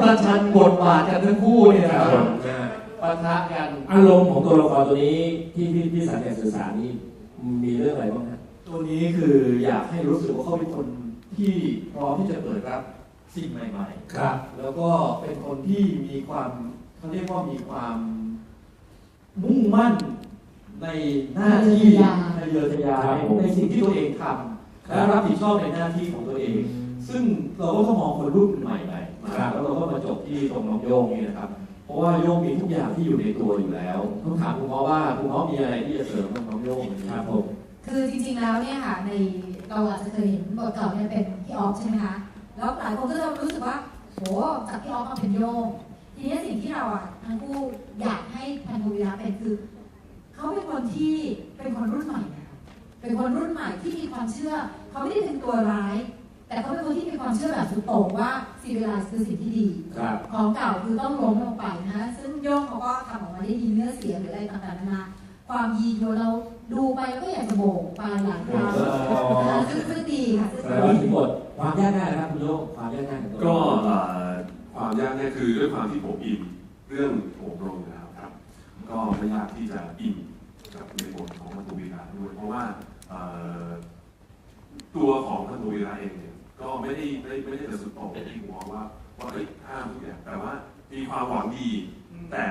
ประชันบทบาทกันทั้งคู่เนี่ยนะครับนะฮะปะทะกันอารมณ์ของตัวละครตัวนี้ที่พี่พี่สังเกตสื่อสารนี่มีเรื่องอะไรบ้างฮะตัวนี้คืออยากให้รู้สึกว่าเขาเป็นคนที่พร้อมที่จะเปิดรับสิ่งใหม่ๆ ครับ แล้วก็เป็นคนที่มีความเขาเรียกว่ามีความมุ่งมั่นในหน้าที่ในเรือทะยานครับในผมในสิ่งที่ตัวเองทำ และรับผิดชอบในหน้าที่ของตัวเอง ซึ่งเราก็ต้องมองคนรุ่นใหม่ๆมาแล้วเราก็มาจบที่ตรงน้องโยงนี่นะครับ เพราะว่าโยงมีทุกอย่างที่อยู่ในตัวอยู่แล้วต้องถามคุณพ่อว่าคุณพ่อมีอะไรที่จะเสริมกับน้องโยงครับผมคือจริงๆแล้วเนี่ยค่ะในเราอาจจะเคยเห็นบทเก่าเนี่ยเป็นพี่ออฟใช่ไหมคะแล้วหลายคนก็จะรู้สึกว่าโหจากพี่ออฟมาเป็นโยงทีนี้สิ่งที่เราอะทั้งคู่อยากให้พันธุวิระเป็นคือเขาเป็นคนที่เป็นคนรุ่นใหม่ เป็นคนรุ่นใหม่ที่มีความเชื่อ เขาไม่ได้เป็นตัวร้าย แต่เขาเป็นคนที่มีความเชื่อแบบสุดโต่งว่าซีวิลไลซ์คือสิ่งที่ดีครับของเก่าคือต้องล้มลงไปนะคะซึ่งโย่งเขาก็ทำออกมาได้ดีเนื้อเสียงหรืออะไรต่างๆนานาความยีโยเราดูไปแล้วก็อยากจะโบกไปหลายครั้งนะคะซึ่งซึ่งดีค่ะซึ่งแปลว่าที่บทความยากง่ายนะครับคุณโยกความยากง่ายของตัวก็ละครเอ่อความยากเนี่ยคือด้วยความที่ผมอินเรื่องโอบรมนะครับครับ ก็ไม่ยากที่จะอินกับในบทของพันธุวีระด้วยเพราะว่าเอ่อ ตัวของพันธุวีระเองเนี่ยก็ไม่ได้ไม่ไม่ได้จะสุดโต่งที่ผมมองว่าว่าเฮ้ยห้ามทุกอย่างแต่ว่ามีความหวังดี แต่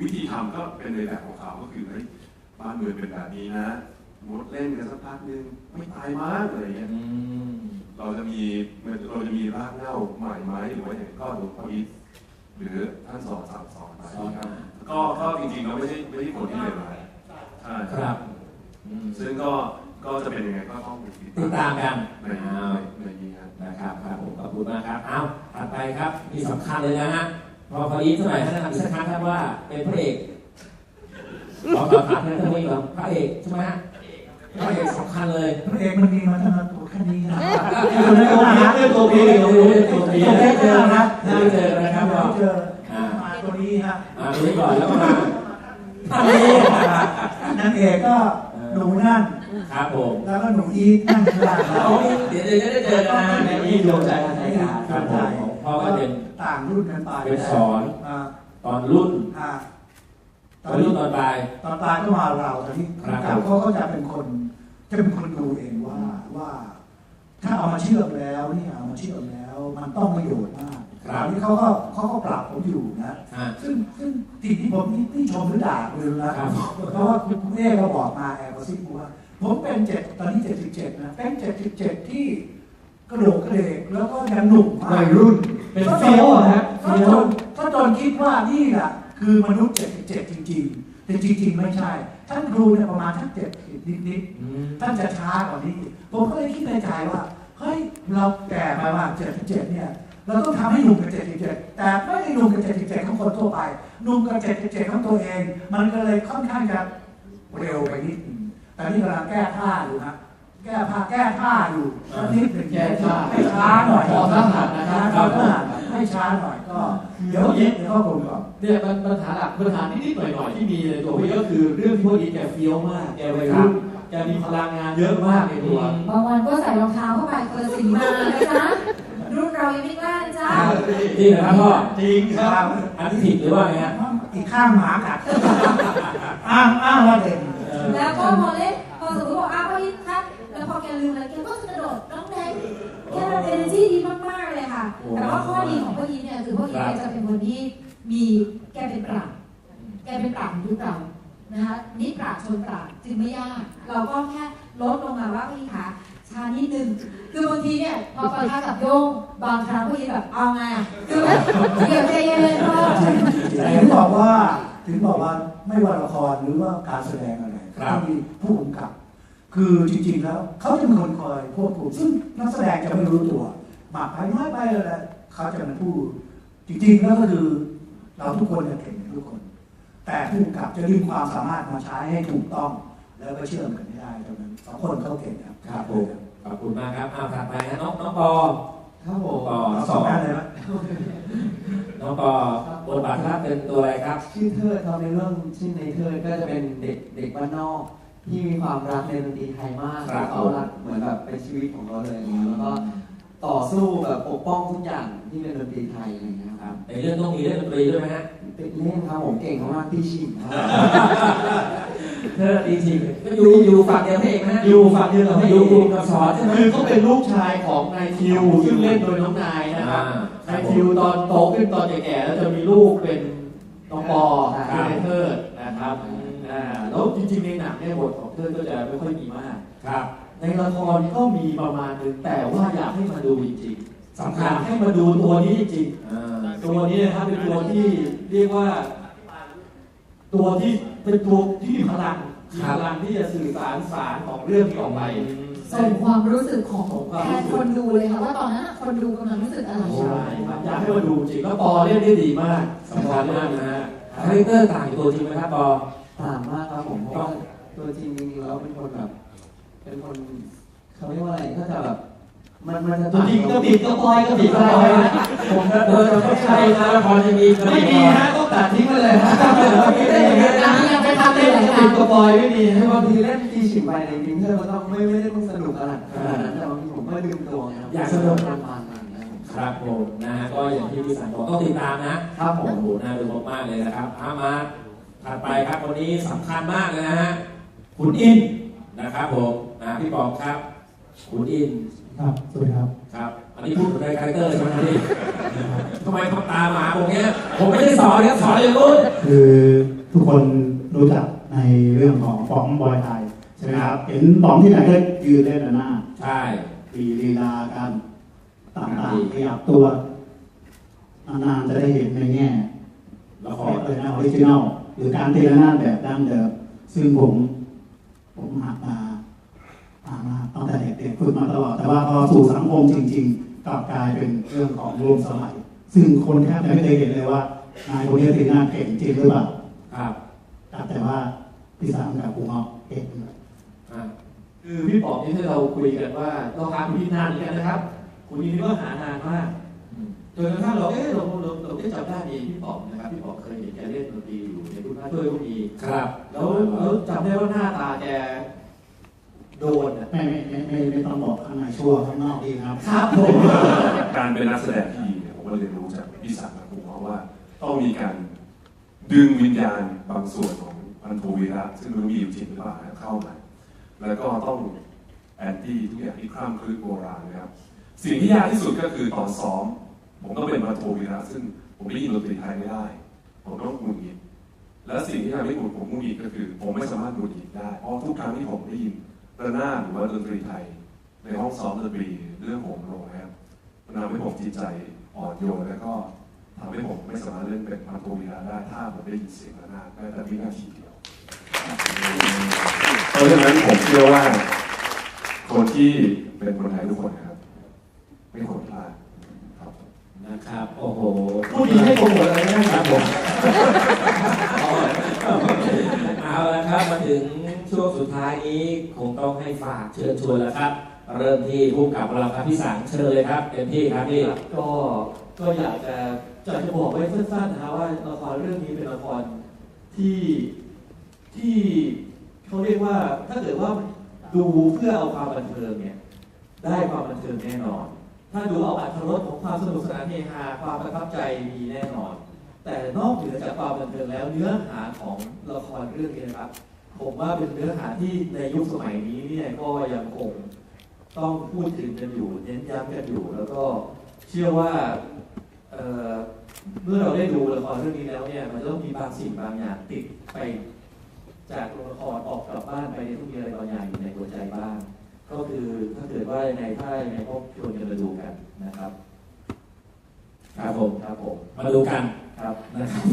วิธีทำก็เป็นในแบบของเขาก็คือเฮ้ยบ้านเมืองเป็นแบบนี้นะงดเล่นกันสักพักนึงไม่ตายมากอะไรอย่างเงี้ยอืมเราจะมีเราจะมีรากเหง้าใหม่ไหมหรือว่าอย่างก็หลวงพ่ออิฐหรือท่านสอนสั่งสอนไปสอนมาก็ก็จริงๆเราไม่ใช่ไม่ใช่คนที่เลวร้ายใช่ครับอืมซึ่งก็ ก็จะเป็นยังไงก็ต้องติดติดตามกันในอ้าวในในนี้ครับนะครับครับผมขอบคุณมากครับเอาถัดไปครับมีสำคัญเลยนะฮะพอพอดีเท่าไหร่ท่านแนะนำอีกสักครั้งครับว่าเป็นพระเอกขอต่อถามท่านท่านนี้ก่อนพระเอกใช่ไหมฮะพระเอกสำคัญเลยพระเอกมันมีมาตั้งแต่ตัวแค่นี้นะอยู่ในตัวพีเรื่องตัวพีเรื่องตัวพีตัวพีไม่ได้เจอนะไม่ได้เจอนะครับก็เจออ่ามาตัวนี้ฮะมาตัวนี้ก่อนแล้วก็มานางเอกก็หนูนั่น ครับผมแล้วก็หนูอีทนั่งข้างล่างเราโอ้ยเดี๋ยวเดี๋ยวจะได้เจอกันนะในนี้ดวงใจท่านไหนครับครับผมพ่อก็เป็นต่างรุ่นกันไปเป็นสอนอ่าตอนรุ่นอ่าตอนรุ่นตอนปลายตอนตายก็มาเราตอนที่ครับกับเขาก็จะเป็นคนจะเป็นคนดูเองว่าว่า ถ้าเอามาเชื่อมแล้วเนี่ยเอามาเชื่อมแล้ว มันต้องประโยชน์มากตอนนี้เขาก็เขาก็ปรับผมอยู่นะอ่าซึ่งซึ่งสิ่งที่ผมนี่ที่ชมหรือด่าคุณนะครับเพราะว่าคุณคุณเอ๊ก็บอกมาแอบกระซิบว่า ผมเป็นเจ็ดตอนนี้เจ็ดสิบเจ็ดนะเป็นเจ็ดสิบเจ็ดที่กระโดดกระเดกแล้วก็ยังหนุ่มมากวัยรุ่น เป็นเฟี้ยวอะฮะถ้าเฟี้ยจวนถ้าจนคิดว่านี่แหละคือมนุษย์เจ็ดสิบเจ็ดจริง ๆ แต่จริง ๆ ไม่ใช่ ท่านครูเนี่ยประมาณท่านเจ็ดนิดๆท่านจะช้ากว่านี้ ผมก็เลยคิดในใจว่าเฮ้ยเราแก่มาว่า77เนี่ยเราต้องทำให้หนุ่มกับ77แต่ไม่ได้หนุ่มกับ77ของคนทั่วไปหนุ่มกับ77ของตัวเอง มันก็เลยค่อนข้างจะเร็วไปนิดนึง แต่นี่กำลังแก้ผ้าอยู่นะแก้ผ้าแก้ผ้าอยู่สักนิดหนึ่งแก้ผ้าให้ช้าหน่อยขอทหารนะครับขอทหารให้ช้าหน่อยก็เดี๋ยวเย็บเดี๋ยวก็กลมกล่อมเนี่ยมันปัญหาหลักปัญหานิดๆหน่อยๆที่มีในตัวพี่ก็คือเรื่องที่พวกนี้แกเฟี้ยวมากแกวัยรุ่นแกมีพลังงานเยอะมากในตัวบางวันก็ใส่รองเท้าเข้าไปคนละสีมานะจ๊ะรุ่นเรายังไม่กล้านะจ๊ะจริงเหรอครับพ่อจริงครับ อันที่ผิดหรือว่าไงฮะอีกข้างหมากัดอ้างอ้างว่าเด่นเออ แล้วก็พอเล่นพอสมมติบอกอ้าวพอยินทักแล้วพอแกลืมอะไรแกก็จะกระโดดน้องแดงแกเป็นเอเนจีดีมากๆเลยค่ะ แต่ว่าข้อดีของพ่อยินเนี่ยคือพ่อยินเนี่ยจะเป็นคนที่มีแกเป็นปราชญ์แกเป็นปราชญ์ของยุคเรานะคะนี่ปราชญ์ชนปราชญ์จึงไม่ยาก เราก็แค่ลดลงมาว่าพ่อยินคะช้านิดนึงคือบางทีเนี่ยพอปะทะกับโยงบางครั้งพ่อยินแบบเอาไงอะคือแบบเดี๋ยวใจเย็นๆพ่อถึงบอกว่าถึงบอกว่าไม่ว่าละครหรือว่าการแสดงอะไร ครับต้องมีผู้กำกับ คือจริงๆแล้วเขาจะเป็นคนคอยควบคุมซึ่งนักแสดงจะไม่รู้ตัวมากไปน้อยไปอะไรเขาจะเป็นผู้ จริงๆแล้วก็คือเราทุกคนจะเก่งกันทุกคน แต่ผู้กำกับจะดึงความสามารถมาใช้ให้ถูกต้อง แล้วก็เชื่อมกันให้ได้เท่านั้นสองคนเขาเก่งครับครับผมขอบคุณมากครับเอาถัดไปนะน้องน้องปอครับผมปอเอาสสอองงอันเลยนะ น้องปอบทบาทรับเป็นตัวอะไรครับชื่อเทิดครับในเรื่องชื่อในเทิดก็จะเป็นเด็กเด็กบ้านนอกที่มีความรักในดนตรีไทยมากครับ เขารักเหมือนแบบเป็นชีวิตของเขาเลยอย่างเงี้ยแล้วก็ต่อสู้แบบปกป้องทุกอย่างที่เป็นดนตรีไทยอะไรเงี้ยครับในเรื่องต้องมีเรื่องดนตรีด้วยไหมฮะ เป็นเล่นครับผมเก่งมากๆที่ชิงครับ เธอดีจริงก็อยู่อยู่ฝั่งเดียวให้เองนะอยู่ฝั่งเดียวกับไม่พี่อยู่ยูกับสอนใช่ไหมคือเขาเป็นลูกชายของนายทิวซึ่งเล่นโดยน้องนายนะครับอ่านายทิวตอนโตขึ้นตอนแก่ๆแล้วจะมีลูกเป็นน้องปอคือในเทิดนะครับอ่าแล้วจริงๆในหนังเนี่ยบทของเทิดก็จะไม่ค่อยมีมากครับ ในละครก็มีประมาณนึงแต่ว่าอยากให้มาดูจริงๆสำคัญอยากให้มาดูตัวนี้จริงอ่าๆตัวนี้นะครับเป็นตัวที่เรียกว่า ตัวที่เป็นตัวที่มีพลังมีพลังที่จะสื่อสารสารของเรื่องนี้ออกไป ส่งความรู้สึกของส่งความแทรู้นสึกคนดูเลยค่ะว่าตอนนั้นน่ะคนดูกำลังรู้สึกอะไรใช่ครับอยากให้มาดูจริงแล้วปอเล่นได้ดีมากสำคัญมากนะฮะคาแรคเตอร์ต่างจากตัวจริงไหมครับปอต่างมากครับผมเพราะว่าตัวจริงจริงๆแล้วเป็นคนแบบ เป็นคนเขาเรียกว่าอะไรก็จะแบบ มันมันจะตัวจริงก็บิดก็ปล่อยก็บิดก็ปล่อยนะผมก็เออไม่ใช่นะละครจะมีไม่มีฮะต้องตัดทิ้งไปเลยฮะไม่ได้อย่างนั้นอันนะนี้ยังไม่ทำเลเล่ยนเหรอก็คะบิดก็ปล่อยไม่มีให้ให้บาบางงทีทีเล่นที่ชิงไปในจริงๆเพื่อนมันต้องไม่ไม่ได้ต้องสนุกขนาดขนาดนั้นแต่บางทีผมก็ลืมตัวไงครับอยากสนุกมันมันอะไรอย่างเงี้ยครับผมนะฮะก็อย่างที่พี่สันบอกต้องติดตามนะครับผมโอ้โหน่าดูมากๆเลยนะครับเอามาถัดไปครับวันนี้สำคัญมากเลยนะฮะคุณอินนะครับผมนะพี่ปองครับ คุณอินครับ สวัสดีครับ ครับ อันนี้พูดถึงในคาแรคเตอร์ใช่ไหมพี่ทำไมทำตาหมาผมเนี้ย ผมไม่ได้สอนเนี่ยสอนอย่างนู้นคือทุกคนรู้จักในเรื่องของป๋องบอยไทยใช่ไหมครับ เห็นป๋องที่ไหนก็ยืนเล่นหน้า ใช่ปีลีลาการต่างๆขยับตัวนานๆจะได้เห็นในแง่ละคขอรงเลยนะออริจินอลหรือการเทระนาดแบบดั้งเดิมซึ่งผม ผมหักมา ตั้งแต่เด็กๆฝึกมาตลอด แต่ว่าพอสู่สังคมจริง ๆกลับกลายเป็นเรื่องของร่วมสมัย ซึ่งคนแทบจะไม่เคยเห็นเลยว่านายคนนี้ถึงงานเก่งจริงหรือเปล่าครับแต่ว่าพี่สามกับครูเงาะเก่งอ่าคือพี่ป๋องนี่ที่เราคุยกันว่าเราหาคุณพี่นานเหมือนกันนะครับ คุณพี่นี่ก็หานานมากจนกระทั่งเราเอ๊ะเราเราเราได้จำได้ดีพี่ป๋องนะครับพี่ป๋องเคยเห็นแกเล่นดนตรีอยู่ในรุ่นหน้าช่วยก็มีครับ แล้วแล้วจำได้ว่าหน้าตาแก โดนอะไม่ไม่ไม่ไม่ไม่ต้องบอกข้างในชั่วข้างนอกดีครับ ครับผม การเป็นนักแสดงที่ดีเนี่ยผมก็เรียนรู้จากพี่สักดิ์กับผมเพราะว่าต้องมีการดึงวิญญาณบางส่วนของพันโทวีระซึ่งมันมีอยู่จริงหรือเปล่าเข้ามา แล้วก็ต้องแอนตี้ทุกอย่างที่คร่ำครึโบราณนะครับ สิ่งที่ยากที่สุดก็คือตอนซ้อม ผมต้องเป็นพันโทวีระซึ่งผมได้ยินดนตรีไทยไม่ได้ ผมต้องหงุดหงิดและสิ่งที่ทำให้ผมผมหงุดหงิดก็คือ ผมไม่สามารถหงุดหงิดได้เพราะทุกครั้งที่ผมได้ยิน ระนาดหรือว่าดนตรีไทย ในห้องซ้อมดนตรีเรื่องโหมโรงนะครับมันทำให้ผมจิตใจอ่อนโยนแล้วก็ทำให้ผมไม่สามารถเล่นเป็นพันโทวีระได้ถ้าผมได้ยินเสียงระนาดแม้แต่วินาทีเดียวเพราะฉะนั้นผมเชื่อว่า คนที่เป็นคนไทยทุกคนนะครับไม่ควรพลาดนะครับ โอ้โหพูดดีให้โปรโมทอะไรไม่ได้ครับผมเอาละครับมาถึง ช่วงสุดท้ายนี้คงต้องให้ฝากเชิญชวนแล้วครับ เริ่มที่ผู้กับเราครับพี่สังเชิญเลยครับเต็มที่ครับพี่ก็ก็อยากจะจะจะบอกไว้สั้นๆนะครับว่าละครเรื่องนี้เป็นละครที่ที่เขาเรียกว่าถ้าเกิดว่าดูเพื่อเอาความบันเทิงเนี่ยได้ความบันเทิงแน่นอน ถ้าดูเอาอัตรสของความสนุกสนานเฮฮาความประทับใจมีแน่นอน แต่นอกเหนือจากความบันเทิงแล้วเนื้อหาของละครเรื่องนี้นะครับ ผมว่าเป็นเนื้อหาที่ในยุคสมัยนี้เนี่ยก็ยังคงต้องพูดถึงกันอยู่เน้นย้ำกันอยู่ แล้วก็เชื่อว่าเอ่อเมื่อเราได้ดูละครเรื่องนี้แล้วเนี่ยมันต้องมีบางสิ่งบางอย่างติดไปจากละครออกกลับบ้านไปเนี่ยต้องมีอะไรบางอย่างอยู่ในหัวใจบ้าง ก็คือถ้าเกิดว่ายังไงถ้ายังไงก็ชวนกันมาดูกันนะครับ ครับผมครับผม มาดูกันครับนะครับ